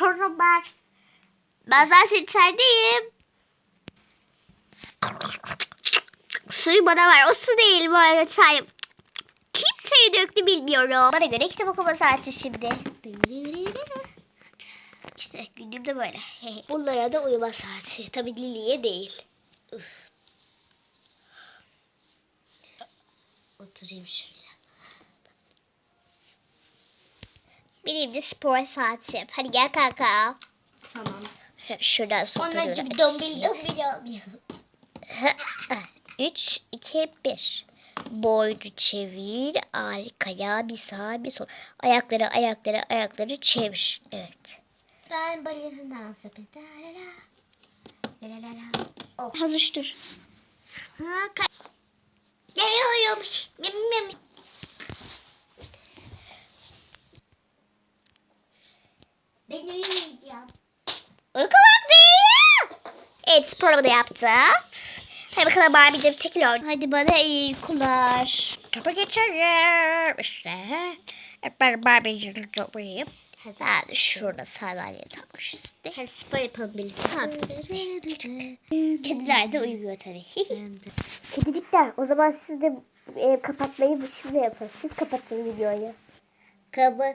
sorun var. Ben zaten içerideyim. Suyu bana ver. O su değil bu arada çay. Kim çayı döktü bilmiyorum. Bana göre kitap okuma saati şimdi. İşte günüm de böyle. Bunlara da uyuma saati. Tabii Lili'ye değil. Üf. Oturayım şöyle. Benim de spor saatim. Hadi gel kanka. Tamam. Şuradan sokuyorum. Ondan dombil dombil yapmayalım. 3, 2, 1. Boynu çevir. Arkaya bir sağa bir sol. Ayakları ayakları ayakları çevir. Evet. Ben balerin dans yapayım. La la la. La la la. Oh. Hazır Ha, ka- Ben uyuyacağım. Uyku vakti. Evet sporumu da yaptım. Hadi bakalım Barbie'cim çekil oradan. Hadi bana iyi uykular. Kapı geçerim. İşte. Hep ben Barbie'cim toplayayım. Hadi. Hadi şurada sandalye takmış işte. Hadi spor yapalım birlikte. Kediler de uyuyor tabii. Kedicikler o zaman siz de e, kapatmayı şimdi yapın. Siz kapatın videoyu. Kaba,